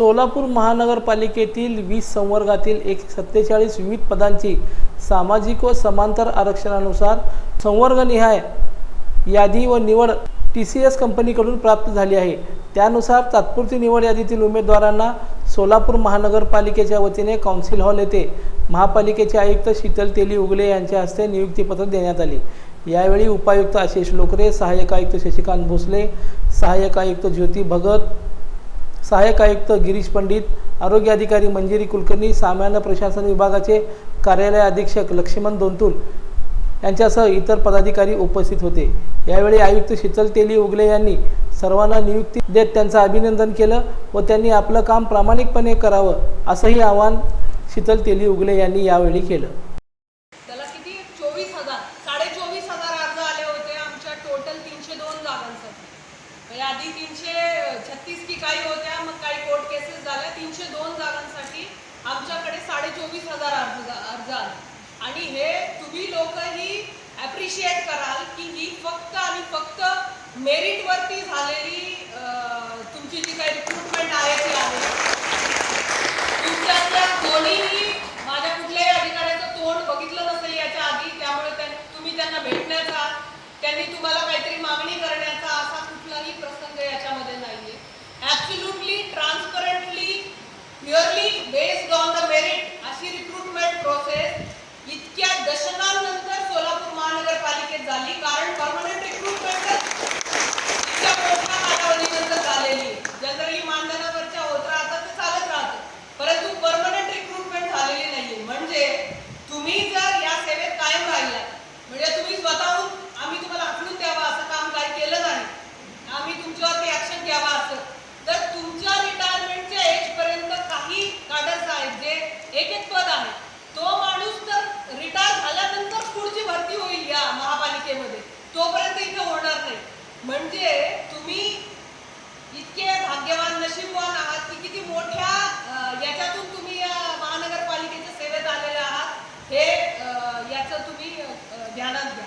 सोलापूर महानगरपालिकेतील वीस संवर्गातील एक सत्तेचाळीस विविध पदांची सामाजिक व समांतर आरक्षणानुसार संवर्गनिहाय यादी व निवड टी सी एस कंपनीकडून प्राप्त झाली आहे. त्यानुसार तात्पुरती निवड यादीतील उमेदवारांना सोलापूर महानगरपालिकेच्या वतीने काउन्सिल हॉल येथे महापालिकेचे आयुक्त शीतल तेली उगले यांच्या हस्ते नियुक्तीपत्र देण्यात आले. यावेळी उपायुक्त आशिष लोकरे सहाय्यक आयुक्त शशिकांत भोसले सहाय्यक आयुक्त ज्योती भगत सहाय्यक आयुक्त गिरीश पंडित आरोग्य अधिकारी मंजिरी कुलकर्णी सामान्य प्रशासन विभागाचे कार्यालय अधीक्षक लक्ष्मण दोंतुल यांच्यासह इतर पदाधिकारी उपस्थित होते. यावेळी आयुक्त शीतल तेली उगले यांनी सर्वांना नियुक्ती देत त्यांचं अभिनंदन केलं व त्यांनी आपलं काम प्रामाणिकपणे करावं असंही आवाहन शीतल तेली उगले यांनी यावेळी केलं. चोवीस हजार साडे चोवीस हजार अर्ज आले होते आमच्या. टोटल तीनशे दोन जागांसाठी. म्हणजे आधी तीनशे छत्तीस की काही होत्या मग काही कोर्ट केसेस झाल्या. तीनशे दोन जागांसाठी आमच्याकडे साडे चोवीस हजार अर्ज अर्ज आले. आणि हे तुम्ही लोक ही ॲप्रिशिएट कराल की ही फक्त आणि फक्त मेरिटवरती झालेली तुमची जी काही रिक्रुटमेंट आहे ती आहे. तुमच्यातल्या कोणीही माझ्या कुठल्याही अधिकाऱ्याचं तोंड बघितलं नसेल याच्या आधी त्यामुळे तुम्ही त्यांना भेटण्याचा त्यांनी तुम्हाला काहीतरी मागणी करण्याचा aí, profundamente. तोपर्यंत इथे होणार नाही. म्हणजे तुम्ही इतके भाग्यवान नशीबवान आहात की किती मोठ्या याच्यातून तुम्ही या महानगरपालिकेच्या सेवेत आलेले आहात हे याचं तुम्ही ध्यानात घ्या.